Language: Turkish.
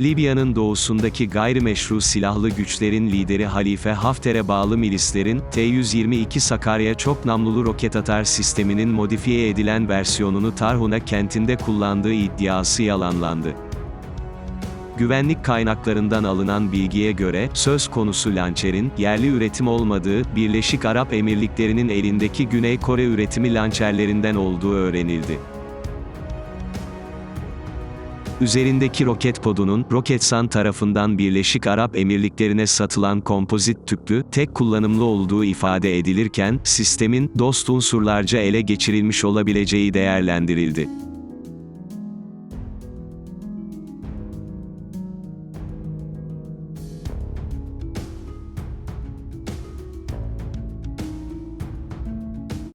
Libya'nın doğusundaki gayrimeşru silahlı güçlerin lideri Halife Hafter'e bağlı milislerin, T-122 Sakarya çok namlulu roket atar sisteminin modifiye edilen versiyonunu Tarhuna kentinde kullandığı iddiası yalanlandı. Güvenlik kaynaklarından alınan bilgiye göre, söz konusu lançerin, yerli üretim olmadığı, Birleşik Arap Emirlikleri'nin elindeki Güney Kore üretimi lançerlerinden olduğu öğrenildi. Üzerindeki roket kodunun, Roketsan tarafından Birleşik Arap Emirlikleri'ne satılan kompozit tüplü, tek kullanımlı olduğu ifade edilirken, sistemin, dost unsurlarca ele geçirilmiş olabileceği değerlendirildi.